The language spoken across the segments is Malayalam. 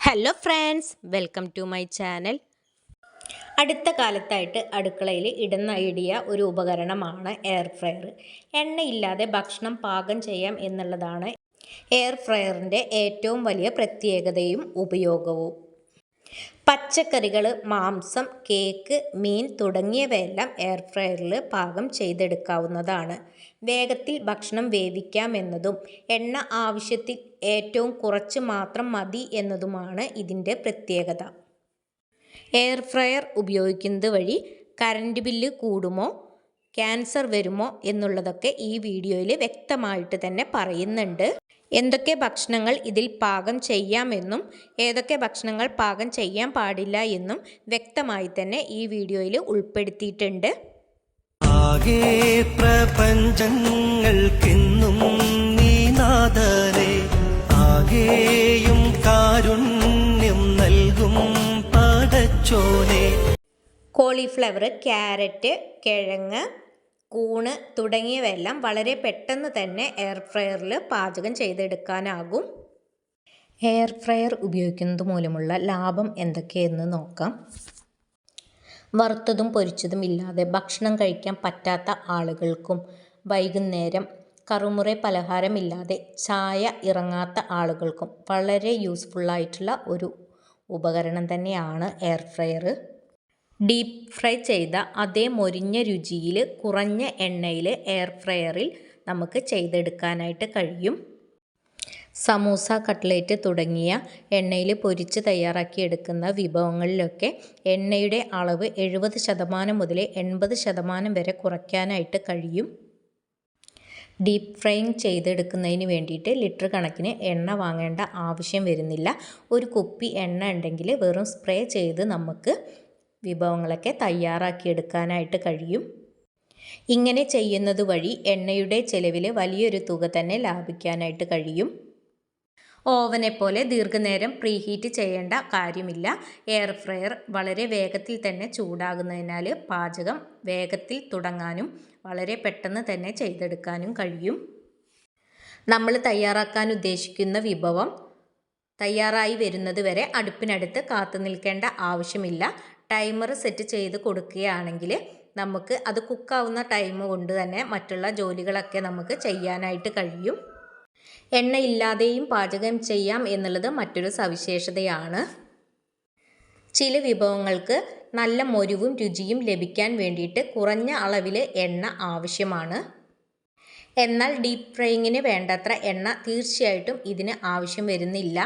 Hello friends welcome to my channel അടുത്ത കാലത്തായിട്ട് അടുക്കളയിൽ ഇടുന്നയിടിയ ഒരു ഉപകരണമാണ് എയർ ഫ്രയർ എണ്ണയില്ലാതെ ഭക്ഷണം പാകം ചെയ്യാം എന്നുള്ളതാണ് എയർ ഫ്രയറിന്റെ ഏറ്റവും വലിയ പ്രത്യേകതയും ഉപയോഗവും. പച്ചക്കറികൾ മാംസം കേക്ക് മീൻ തുടങ്ങിയവയെല്ലാം എയർ ഫ്രയറിൽ പാകം ചെയ്തെടുക്കാവുന്നതാണ്. വേഗത്തിൽ ഭക്ഷണം വേവിക്കാമെന്നതും എണ്ണ ആവശ്യത്തിൽ ഏറ്റവും കുറച്ച് മാത്രം മതി എന്നതുമാണ് ഇതിന്റെ പ്രത്യേകത. എയർ ഫ്രയർ ഉപയോഗിക്കുന്നത് വഴി കറണ്ട് ബില്ല് കൂടുമോ? ക്യാൻസർ വരുമോ എന്നുള്ളതൊക്കെ ഈ വീഡിയോയിൽ വ്യക്തമായിട്ട് തന്നെ പറയുന്നുണ്ട്. എന്തൊക്കെ ഭക്ഷണങ്ങൾ ഇതിൽ പാകം ചെയ്യാമെന്നും ഏതൊക്കെ ഭക്ഷണങ്ങൾ പാകം ചെയ്യാൻ പാടില്ല എന്നും വ്യക്തമായി തന്നെ ഈ വീഡിയോയിൽ ഉൾപ്പെടുത്തിയിട്ടുണ്ട്. ആകെയും കാരുണ്യം നൽകും പടച്ചോനെ. കോളിഫ്ലവർ ക്യാരറ്റ് കിഴങ്ങ് കൂണ് തുടങ്ങിയവയെല്ലാം വളരെ പെട്ടെന്ന് തന്നെ എയർ ഫ്രയറിൽ പാചകം ചെയ്തെടുക്കാനാകും. എയർ ഫ്രയർ ഉപയോഗിക്കുന്നത് മൂലമുള്ള ലാഭം എന്തൊക്കെയെന്ന് നോക്കാം. വറുത്തതും പൊരിച്ചതും ഇല്ലാതെ ഭക്ഷണം കഴിക്കാൻ പറ്റാത്ത ആളുകൾക്കും വൈകുന്നേരം കറുമുറ പലഹാരമില്ലാതെ ചായ ഇറങ്ങാത്ത ആളുകൾക്കും വളരെ യൂസ്ഫുള്ളായിട്ടുള്ള ഒരു ഉപകരണം തന്നെയാണ് എയർ ഫ്രയർ ഡീപ്പ് ഫ്രൈ ചെയ്ത അതേ മൊരിഞ്ഞ രുചിയിൽ കുറഞ്ഞ എണ്ണയിൽ എയർ ഫ്രയറിൽ നമുക്ക് ചെയ്തെടുക്കാനായിട്ട് കഴിയും. സമൂസ കട്ട്ലേറ്റ് തുടങ്ങിയ എണ്ണയിൽ പൊരിച്ച് തയ്യാറാക്കിയെടുക്കുന്ന വിഭവങ്ങളിലൊക്കെ എണ്ണയുടെ അളവ് എഴുപത് ശതമാനം മുതൽ എൺപത് ശതമാനം വരെ കുറയ്ക്കാനായിട്ട് കഴിയും. ഡീപ്പ് ഫ്രൈയിങ് ചെയ്തെടുക്കുന്നതിന് വേണ്ടിയിട്ട് ലിറ്റർ കണക്കിന് എണ്ണ വാങ്ങേണ്ട ആവശ്യം വരുന്നില്ല. ഒരു കുപ്പി എണ്ണ ഉണ്ടെങ്കിൽ വെറും സ്പ്രേ ചെയ്ത് നമുക്ക് വിഭവങ്ങളൊക്കെ തയ്യാറാക്കിയെടുക്കാനായിട്ട് കഴിയും. ഇങ്ങനെ ചെയ്യുന്നത് വഴി എണ്ണയുടെ ചെലവിൽ വലിയൊരു തുക തന്നെ ലാഭിക്കാനായിട്ട് കഴിയും. ഓവനെ പോലെ ദീർഘനേരം പ്രീഹീറ്റ് ചെയ്യേണ്ട കാര്യമില്ല. എയർ ഫ്രയർ വളരെ വേഗത്തിൽ തന്നെ ചൂടാകുന്നതിനാൽ പാചകം വേഗത്തിൽ തുടങ്ങാനും വളരെ പെട്ടെന്ന് തന്നെ ചെയ്തെടുക്കാനും കഴിയും. നമ്മൾ തയ്യാറാക്കാൻ ഉദ്ദേശിക്കുന്ന വിഭവം തയ്യാറായി വരുന്നത് വരെ അടുപ്പിനടുത്ത് കാത്തു നിൽക്കേണ്ട ആവശ്യമില്ല. ടൈമർ സെറ്റ് ചെയ്ത് കൊടുക്കുകയാണെങ്കിൽ നമുക്ക് അത് കുക്കാവുന്ന ടൈം കൊണ്ട് തന്നെ മറ്റുള്ള ജോലികളൊക്കെ നമുക്ക് ചെയ്യാനായിട്ട് കഴിയും. എണ്ണയില്ലാതെയും പാചകം ചെയ്യാം എന്നുള്ളത് മറ്റൊരു സവിശേഷതയാണ്. ചില വിഭവങ്ങൾക്ക് നല്ല മൊരുവും രുചിയും ലഭിക്കാൻ വേണ്ടിയിട്ട് കുറഞ്ഞ അളവിൽ എണ്ണ ആവശ്യമാണ്. എന്നാൽ ഡീപ് ഫ്രൈയിങ്ങിന് വേണ്ടത്ര എണ്ണ തീർച്ചയായിട്ടും ഇതിന് ആവശ്യം വരുന്നില്ല.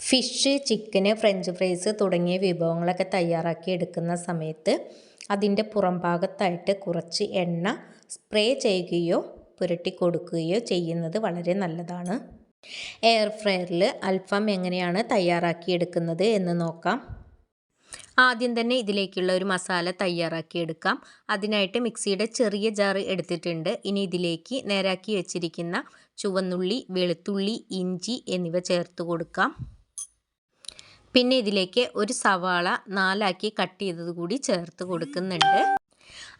ഫിഷ് ചിക്കന് ഫ്രഞ്ച് ഫ്രൈസ് തുടങ്ങിയ വിഭവങ്ങളൊക്കെ തയ്യാറാക്കി എടുക്കുന്ന സമയത്ത് അതിന്റെ പുറം ഭാഗത്തായിട്ട് കുറച്ച് എണ്ണ സ്പ്രേ ചെയ്യുകയോ പുരട്ടി കൊടുക്കുകയോ ചെയ്യുന്നത് വളരെ നല്ലതാണ്. എയർ ഫ്രയറിൽ അൽഫാം എങ്ങനെയാണ് തയ്യാറാക്കിയെടുക്കുന്നത് എന്ന് നോക്കാം. ആദ്യം തന്നെ ഇതിലേക്കുള്ള ഒരു മസാല തയ്യാറാക്കി എടുക്കാം. അതിനായിട്ട് മിക്സിയുടെ ചെറിയ ജാർ എടുത്തിട്ടുണ്ട്. ഇനി ഇതിലേക്ക് നേരാക്കി വെച്ചിരിക്കുന്ന ചുവന്നുള്ളി വെളുത്തുള്ളി ഇഞ്ചി എന്നിവ ചേർത്ത് കൊടുക്കാം. പിന്നെ ഇതിലേക്ക് ഒരു സവാള നാലാക്കി കട്ട് ചെയ്തത് കൂടി ചേർത്ത് കൊടുക്കുന്നുണ്ട്.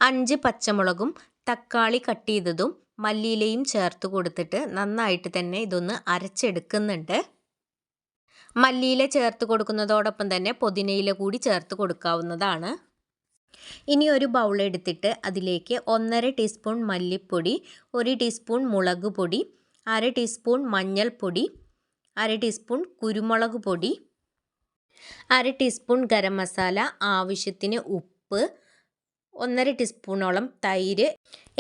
അഞ്ച് പച്ചമുളകും തക്കാളി കട്ട് ചെയ്തതും മല്ലിയിലയും ചേർത്ത് കൊടുത്തിട്ട് നന്നായിട്ട് തന്നെ ഇതൊന്ന് അരച്ചെടുക്കുന്നുണ്ട്. മല്ലിയില ചേർത്ത് കൊടുക്കുന്നതോടൊപ്പം തന്നെ പുതിനയില കൂടി ചേർത്ത് കൊടുക്കാവുന്നതാണ്. ഇനി ഒരു ബൗൾ എടുത്തിട്ട് അതിലേക്ക് ഒന്നര ടീസ്പൂൺ മല്ലിപ്പൊടി ഒരു ടീസ്പൂൺ മുളക് പൊടി അര ടീസ്പൂൺ മഞ്ഞൾപ്പൊടി അര ടീസ്പൂൺ കുരുമുളക് പൊടി അര ടീസ്പൂൺ ഗരം മസാല ആവശ്യത്തിന് ഉപ്പ് ഒന്നര ടീസ്പൂണോളം തൈര്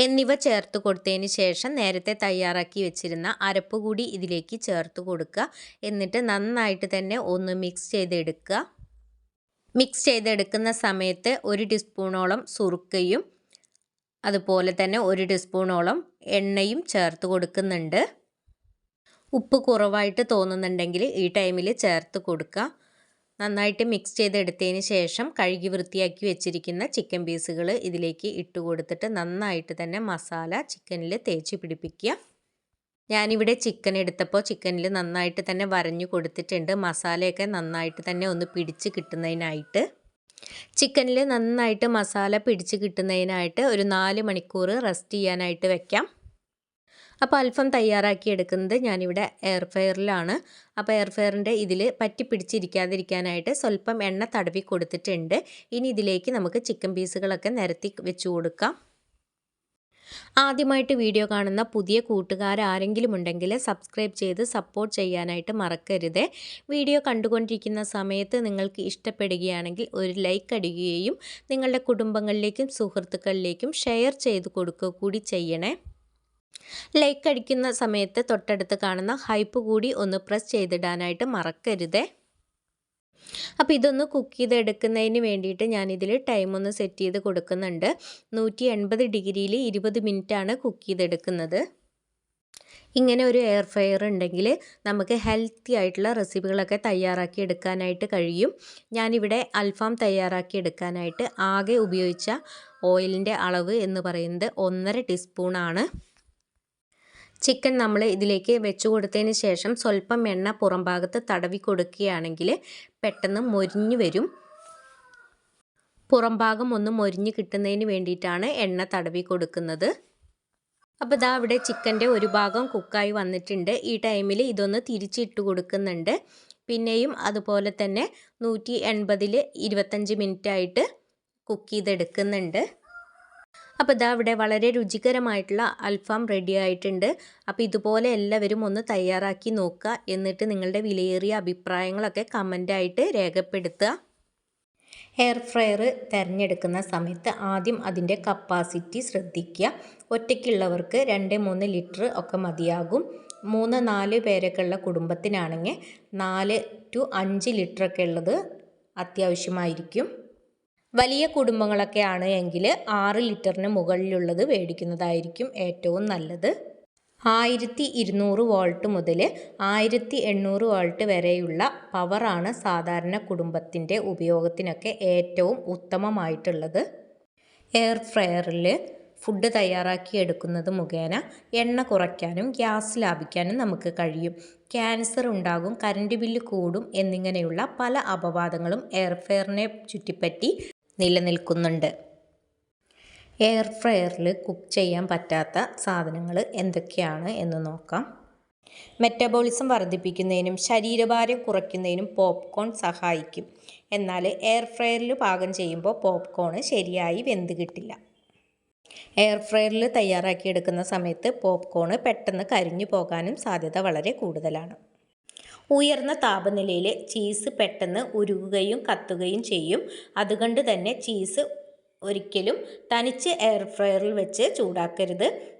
എന്നിവ ചേർത്ത് കൊടുത്തതിന് ശേഷം നേരത്തെ തയ്യാറാക്കി വെച്ചിരുന്ന അരപ്പ് കൂടി ഇതിലേക്ക് ചേർത്ത് കൊടുക്കുക. എന്നിട്ട് നന്നായിട്ട് തന്നെ ഒന്ന് മിക്സ് ചെയ്തെടുക്കുക. മിക്സ് ചെയ്തെടുക്കുന്ന സമയത്ത് ഒരു ടീസ്പൂണോളം സുറുക്കയും അതുപോലെ തന്നെ ഒരു ടീസ്പൂണോളം എണ്ണയും ചേർത്ത് കൊടുക്കുന്നുണ്ട്. ഉപ്പ് കുറവായിട്ട് തോന്നുന്നുണ്ടെങ്കിൽ ഈ ടൈമിൽ ചേർത്ത് കൊടുക്കുക. നന്നായിട്ട് മിക്സ് ചെയ്തെടുത്തതിന് ശേഷം കഴുകി വൃത്തിയാക്കി വെച്ചിരിക്കുന്ന ചിക്കൻ പീസുകൾ ഇതിലേക്ക് ഇട്ട് കൊടുത്തിട്ട് നന്നായിട്ട് തന്നെ മസാല ചിക്കനിൽ തേച്ച് പിടിപ്പിക്കുക. ഞാനിവിടെ ചിക്കൻ എടുത്തപ്പോൾ ചിക്കനിൽ നന്നായിട്ട് തന്നെ വരഞ്ഞു കൊടുത്തിട്ടുണ്ട്. മസാലയൊക്കെ നന്നായിട്ട് തന്നെ ഒന്ന് പിടിച്ച് കിട്ടുന്നതിനായിട്ട്. ചിക്കനിൽ നന്നായിട്ട് മസാല പിടിച്ച് കിട്ടുന്നതിനായിട്ട് ഒരു നാല് മണിക്കൂർ റെസ്റ്റ് ചെയ്യാനായിട്ട് വെക്കാം. അപ്പോൾ അൽഫം തയ്യാറാക്കി എടുക്കുന്നത് ഞാനിവിടെ എയർ ഫെയറിലാണ് അപ്പോൾ എയർ ഫെയറിന്റെ ഇതിൽ പറ്റി പിടിച്ചിരിക്കാതിരിക്കാനായിട്ട് സ്വല്പം എണ്ണ തടവി കൊടുത്തിട്ടുണ്ട്. ഇനി ഇതിലേക്ക് നമുക്ക് ചിക്കൻ പീസുകളൊക്കെ നിരത്തി വെച്ച് കൊടുക്കാം. ആദ്യമായിട്ട് വീഡിയോ കാണുന്ന പുതിയ കൂട്ടുകാർ ആരെങ്കിലും ഉണ്ടെങ്കിൽ സബ്സ്ക്രൈബ് ചെയ്ത് സപ്പോർട്ട് ചെയ്യാനായിട്ട് മറക്കരുത്. വീഡിയോ കണ്ടുകൊണ്ടിരിക്കുന്ന സമയത്ത് നിങ്ങൾക്ക് ഇഷ്ടപ്പെടുകയാണെങ്കിൽ ഒരു ലൈക്ക് അടിക്കുകയും നിങ്ങളുടെ കുടുംബങ്ങളിലേക്കും സുഹൃത്തുക്കളിലേക്കും ഷെയർ ചെയ്ത് കൊടുക്കുക കൂടി ചെയ്യണേ. ലൈക്ക് അടിക്കുന്ന സമയത്ത് തൊട്ടടുത്ത് കാണുന്ന ഹൈപ്പ് കൂടി ഒന്ന് പ്രസ് ചെയ്തിടാനായിട്ട് മറക്കരുതേ. അപ്പോൾ ഇതൊന്ന് കുക്ക് ചെയ്തെടുക്കുന്നതിന് വേണ്ടിയിട്ട് ഞാനിതിൽ ടൈം ഒന്ന് സെറ്റ് ചെയ്ത് കൊടുക്കുന്നുണ്ട്. നൂറ്റി എൺപത് ഡിഗ്രിയിൽ ഇരുപത് മിനിറ്റാണ് കുക്ക് ചെയ്തെടുക്കുന്നത്. ഇങ്ങനെ ഒരു എയർ ഫ്രയർ ഉണ്ടെങ്കിൽ നമുക്ക് ഹെൽത്തി ആയിട്ടുള്ള റെസിപ്പികളൊക്കെ തയ്യാറാക്കി എടുക്കാനായിട്ട് കഴിയും. ഞാനിവിടെ അൽഫാം തയ്യാറാക്കി എടുക്കാനായിട്ട് ആകെ ഉപയോഗിച്ച ഓയിലിന്റെ അളവ് എന്ന് പറയുന്നത് ഒന്നര ടീസ്പൂണാണ് ചിക്കൻ നമ്മൾ ഇതിലേക്ക് വെച്ച് കൊടുത്തതിന് ശേഷം സ്വല്പം എണ്ണ പുറം ഭാഗത്ത് തടവി കൊടുക്കുകയാണെങ്കിൽ പെട്ടെന്ന് മൊരിഞ്ഞു വരും. പുറം ഭാഗം ഒന്ന് മൊരിഞ്ഞ് കിട്ടുന്നതിന് വേണ്ടിയിട്ടാണ് എണ്ണ തടവി കൊടുക്കുന്നത്. അപ്പോൾ ഇതാ അവിടെ ചിക്കന്റെ ഒരു ഭാഗം കുക്കായി വന്നിട്ടുണ്ട്. ഈ ടൈമിൽ ഇതൊന്ന് തിരിച്ചിട്ട് കൊടുക്കുന്നുണ്ട്. പിന്നെയും അതുപോലെ തന്നെ നൂറ്റി എൺപതിൽ ഇരുപത്തഞ്ച് മിനിറ്റായിട്ട് കുക്ക് ചെയ്തെടുക്കുന്നുണ്ട്. അപ്പോൾ ഇതാ ഇവിടെ വളരെ രുചികരമായിട്ടുള്ള അൽഫാം റെഡി ആയിട്ടുണ്ട്. അപ്പോൾ ഇതുപോലെ എല്ലാവരും ഒന്ന് തയ്യാറാക്കി നോക്കുക. എന്നിട്ട് നിങ്ങളുടെ വിലയേറിയ അഭിപ്രായങ്ങളൊക്കെ കമന്റായിട്ട് രേഖപ്പെടുത്തുക. എയർ ഫ്രയർ തിരഞ്ഞെടുക്കുന്ന സമയത്ത് ആദ്യം അതിന്റെ കപ്പാസിറ്റി ശ്രദ്ധിക്കുക. ഒറ്റയ്ക്കുള്ളവർക്ക് രണ്ട് മൂന്ന് ലിറ്റർ ഒക്കെ മതിയാകും. മൂന്ന് നാല് പേരൊക്കെ ഉള്ള കുടുംബത്തിനാണെങ്കിൽ നാല് ടു അഞ്ച് ലിറ്ററൊക്കെ ഉള്ളത് അത്യാവശ്യമായിരിക്കും. വലിയ കുടുംബങ്ങളൊക്കെയാണ് എങ്കിൽ ആറ് ലിറ്ററിന് മുകളിലുള്ളത് മേടിക്കുന്നതായിരിക്കും ഏറ്റവും നല്ലത്. ആയിരത്തി ഇരുന്നൂറ് വോൾട്ട് മുതൽ ആയിരത്തി എണ്ണൂറ് വോൾട്ട് വരെയുള്ള പവറാണ് സാധാരണ കുടുംബത്തിന്റെ ഉപയോഗത്തിനൊക്കെ ഏറ്റവും ഉത്തമമായിട്ടുള്ളത്. എയർ ഫ്രയറിൽ ഫുഡ് തയ്യാറാക്കി എടുക്കുന്നത് മുഖേന എണ്ണ കുറയ്ക്കാനും ഗ്യാസ് ലാഭിക്കാനും നമുക്ക് കഴിയും. ക്യാൻസർ ഉണ്ടാകും കറണ്ട് ബില്ല് കൂടും എന്നിങ്ങനെയുള്ള പല അപവാദങ്ങളും എയർ ഫെയറിനെ ചുറ്റിപ്പറ്റി നിലനിൽക്കുന്നുണ്ട്. എയർ ഫ്രയറിൽ കുക്ക് ചെയ്യാൻ പറ്റാത്ത സാധനങ്ങൾ എന്തൊക്കെയാണ് എന്ന് നോക്കാം. മെറ്റബോളിസം വർദ്ധിപ്പിക്കുന്നതിനും ശരീരഭാരം കുറയ്ക്കുന്നതിനും പോപ്കോൺ സഹായിക്കും. എന്നാൽ എയർ ഫ്രയറിൽ പാകം ചെയ്യുമ്പോൾ പോപ്കോൺ ശരിയായി വെന്ത് കിട്ടില്ല. എയർ ഫ്രയറിൽ തയ്യാറാക്കിയെടുക്കുന്ന സമയത്ത് പോപ്കോൺ പെട്ടെന്ന് കരിഞ്ഞു പോകാനും സാധ്യത വളരെ കൂടുതലാണ്. ഉയർന്ന താപനിലയിൽ ചീസ് പെട്ടെന്ന് ഉരുകുകയും കത്തുകയും ചെയ്യും. അതുകൊണ്ട് തന്നെ ചീസ് ഒരിക്കലും തനിച്ച് എയർ ഫ്രയറിൽ വെച്ച് ചൂടാക്കരുത്.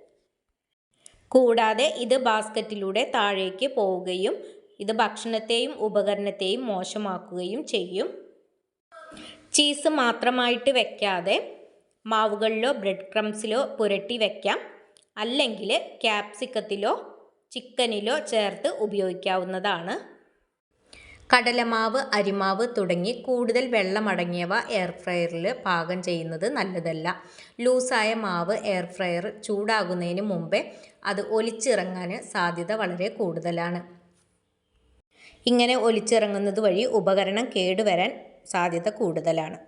കൂടാതെ ഇത് ബാസ്ക്കറ്റിലൂടെ താഴേക്ക് പോവുകയും ഇത് ഭക്ഷണത്തെയും ഉപകരണത്തെയും മോശമാക്കുകയും ചെയ്യും. ചീസ് മാത്രമായിട്ട് വെക്കാതെ മാവുകളിലോ ബ്രെഡ് ക്രംസിലോ പുരട്ടി വെക്കാം. അല്ലെങ്കിൽ ക്യാപ്സിക്കത്തിലോ ചിക്കനിലോ ചേർത്ത് ഉപയോഗിക്കാവുന്നതാണ്. കടലമാവ് അരിമാവ് തുടങ്ങി കൂടുതൽ വെള്ളമടങ്ങിയവ എയർ ഫ്രയറിൽ പാകം ചെയ്യുന്നത് നല്ലതല്ല. ലൂസായ മാവ് എയർ ഫ്രയർ ചൂടാകുന്നതിന് മുമ്പേ അത് ഒലിച്ചിറങ്ങാൻ സാധ്യത വളരെ കൂടുതലാണ്. ഇങ്ങനെ ഒലിച്ചിറങ്ങുന്നത് വഴി ഉപകരണം കേടുവരാൻ സാധ്യത കൂടുതലാണ്.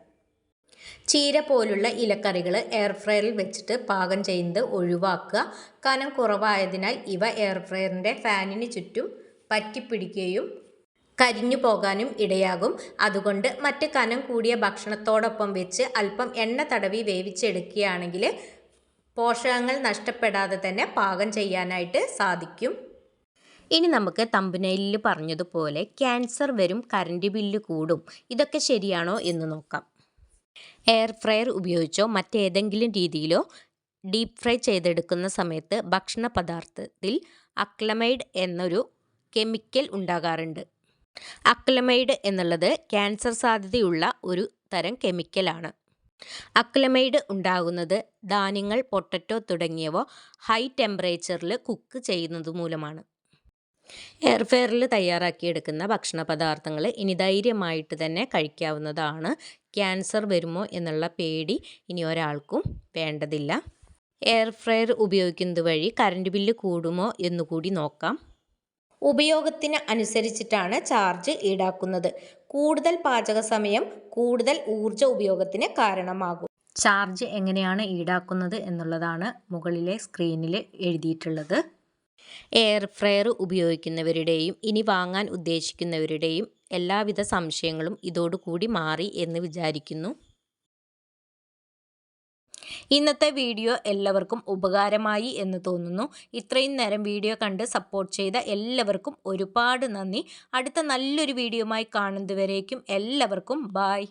ചീര പോലുള്ള ഇലക്കറികൾ എയർ ഫ്രയറിൽ വെച്ചിട്ട് പാകം ചെയ്യുന്നത് ഒഴിവാക്കുക. കനം കുറവായതിനാൽ ഇവ എയർ ഫ്രയറിന്റെ ഫാനിന് ചുറ്റും പറ്റിപ്പിടിക്കുകയും കരിഞ്ഞു പോകാനും ഇടയാകും. അതുകൊണ്ട് മറ്റ് കനം കൂടിയ ഭക്ഷണത്തോടൊപ്പം വെച്ച് അല്പം എണ്ണ തടവി വേവിച്ചെടുക്കുകയാണെങ്കിൽ പോഷകങ്ങൾ നഷ്ടപ്പെടാതെ തന്നെ പാകം ചെയ്യാനായിട്ട് സാധിക്കും. ഇനി നമുക്ക് തമ്പനയിൽ പറഞ്ഞതുപോലെ ക്യാൻസർ വരും കറണ്ട് ബില്ല് കൂടും. ഇതൊക്കെ ശരിയാണോ എന്ന് നോക്കാം. എയർ ഫ്രയർ ഉപയോഗിച്ചോ? മറ്റേതെങ്കിലും രീതിയിലോ ഡീപ്പ് ഫ്രൈ ചെയ്തെടുക്കുന്ന സമയത്ത് ഭക്ഷണ പദാർത്ഥത്തിൽ അക്ലമൈഡ് എന്നൊരു കെമിക്കൽ ഉണ്ടാകാറുണ്ട്. അക്ലമൈഡ് എന്നുള്ളത് ക്യാൻസർ സാധ്യതയുള്ള ഒരു തരം കെമിക്കലാണ് അക്ലമൈഡ് ഉണ്ടാകുന്നത് ധാന്യങ്ങൾ പൊട്ടറ്റോ തുടങ്ങിയവ ഹൈ ടെമ്പറേച്ചറിൽ കുക്ക് ചെയ്യുന്നത് മൂലമാണ്. എയർ ഫെയറിൽ തയ്യാറാക്കിയെടുക്കുന്ന ഭക്ഷണ പദാർത്ഥങ്ങൾ ഇനി ധൈര്യമായിട്ട് തന്നെ കഴിക്കാവുന്നതാണ്. ക്യാൻസർ വരുമോ എന്നുള്ള പേടി ഇനി ഒരാൾക്കും വേണ്ടതില്ല. എയർ ഫ്രയർ ഉപയോഗിക്കുന്നത് വഴി കറണ്ട് ബില്ല് കൂടുമോ എന്നുകൂടി നോക്കാം. ഉപയോഗത്തിന് അനുസരിച്ചിട്ടാണ് ചാർജ് ഈടാക്കുന്നത്. കൂടുതൽ പാചക സമയം കൂടുതൽ ഊർജ ഉപയോഗത്തിന് കാരണമാകും. ചാർജ് എങ്ങനെയാണ് ഈടാക്കുന്നത് എന്നുള്ളതാണ് മുകളിലെ സ്ക്രീനിൽ എഴുതിയിട്ടുള്ളത്. എയർ ഫ്രയർ ഉപയോഗിക്കുന്നവരുടെയും ഇനി വാങ്ങാൻ ഉദ്ദേശിക്കുന്നവരുടെയും എല്ലാവിധ സംശയങ്ങളും ഇതോടുകൂടി മാറി എന്ന് വിചാരിക്കുന്നു. ഇന്നത്തെ വീഡിയോ എല്ലാവർക്കും ഉപകാരമായി എന്ന് തോന്നുന്നു. ഇത്രയും നേരം വീഡിയോ കണ്ട് സപ്പോർട്ട് ചെയ്ത എല്ലാവർക്കും ഒരുപാട് നന്ദി. അടുത്ത നല്ലൊരു വീഡിയോയുമായി കാണുന്നതുവരേക്കും എല്ലാവർക്കും ബായ്